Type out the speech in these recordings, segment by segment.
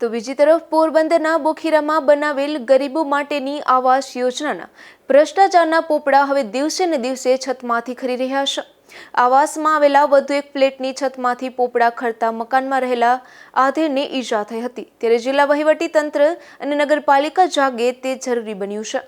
તો બીજી તરફ પોરબંદરના બોખીરામાં બનાવેલ ગરીબો માટેની આવાસ યોજનાના ભ્રષ્ટાચારના પોપડા હવે દિવસે ને દિવસે છતમાંથી ખરી રહ્યા છે. આવાસમાં આવેલા વધુ એક ફ્લેટની છતમાંથી પોપડા ખરતા મકાનમાં રહેલા આધેડને ઈજા થઈ હતી. ત્યારે જિલ્લા વહીવટી તંત્ર અને નગરપાલિકા જાગે તે જરૂરી બન્યું છે.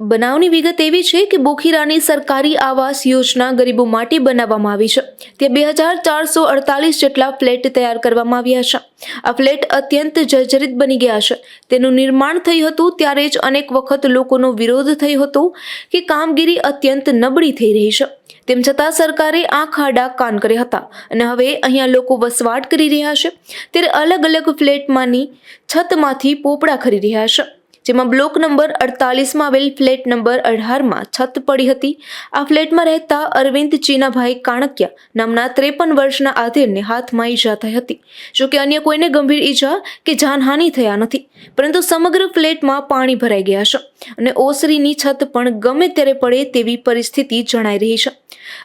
બનાવની વિગત એવી છે કે બોખીરાની સરકારી આવાસ યોજના ગરીબો માટે બનાવવામાં આવી છે. ત્યાં બે હજાર ચારસો અડતાલીસ જેટલા ફ્લેટ તૈયાર કરવામાં આવ્યા છે. આ ફ્લેટ અત્યંત જર્જરિત બની ગયા છે. તેનું નિર્માણ થયું હતું ત્યારે જ અનેક વખત લોકોનો વિરોધ થયો હતો કે કામગીરી અત્યંત નબળી થઈ રહી છે. તેમ છતાં સરકારે આંખ આડા કાન કર્યા હતા અને હવે અહીંયા લોકો વસવાટ કરી રહ્યા છે. ત્યારે અલગ અલગ ફ્લેટમાંની છતમાંથી પોપડા ખરી રહ્યા છે. જેમાં બ્લોક નંબર અડતાલીસમાં આવેલ ફ્લેટ નંબર અઢારમાં છત પડી હતી. આ ફ્લેટમાં રહેતા અરવિંદ ચીનાભાઈ કાણકિયા નામના ત્રેપન વર્ષના આધેડને હાથમાં ઈજા થઈ હતી. જોકે અન્ય કોઈને ગંભીર ઈજા કે જાનહાનિ થયા નથી. પરંતુ સમગ્ર ફ્લેટમાં પાણી ભરાઈ ગયા છે અને ઓસરીની છત પણ ગમે ત્યારે પડે તેવી પરિસ્થિતિ જણાઈ રહી છે.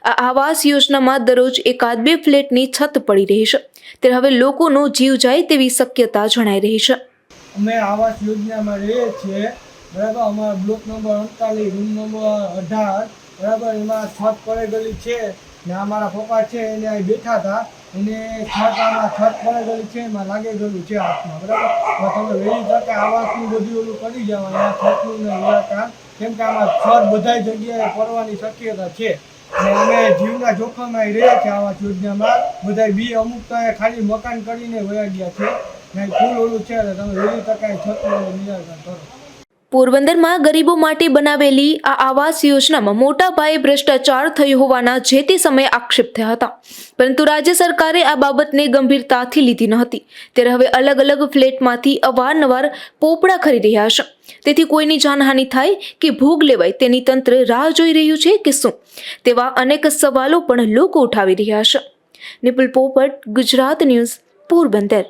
આ આવાસ યોજનામાં દરરોજ એકાદ બે ફ્લેટની છત પડી રહી છે. ત્યારે હવે લોકોનો જીવ જાય તેવી શક્યતા જણાઈ રહી છે. અમે આવાસ યોજનામાં રહીએ છીએ, બરાબર? અમારા બ્લોક નંબર અડતાલીસ, રૂમ નંબર અઢાર, બરાબર? એમાં છત પડેલી છે ને અમારા પપ્પા છે એને અહીં બેઠા હતા. એને છત આમાં છત પડેલી છે, એમાં લાગી ગયેલું છે હાથમાં, બરાબર? તમે વહેલી તકે આવાસનું બધું ઓલું કરી જાઓ અને છતનું ને નિરાકરણ કેમ. કે આમાં છત બધા જગ્યાએ પડવાની શક્યતા છે. અને અમે જીવના જોખમમાં રહ્યા છે આવાસ યોજનામાં. બધા બી અમુક ખાલી મકાન કરીને વયા ગયા છે. પોરબંદરમાં ગરીબો માટે બનાવેલી આ આવાસ યોજનામાં મોટા પાયે ભ્રષ્ટાચાર થયો હોવાના જે તે સમયે આક્ષેપ થયા હતા. પરંતુ રાજ્ય સરકારે આ બાબતને ગંભીરતાથી લીધી ન હતી. ત્યારે હવે અલગ અલગ ફ્લેટમાંથી અવારનવાર પોપડા ખરી રહ્યા છે. તેથી કોઈની જાનહાનિ થાય કે ભોગ લેવાય તેની તંત્ર રાહ જોઈ રહ્યું છે કે શું? તેવા અનેક સવાલો પણ લોકો ઉઠાવી રહ્યા છે. નિપુલ પોપટ, ગુજરાત ન્યૂઝ, પોરબંદર.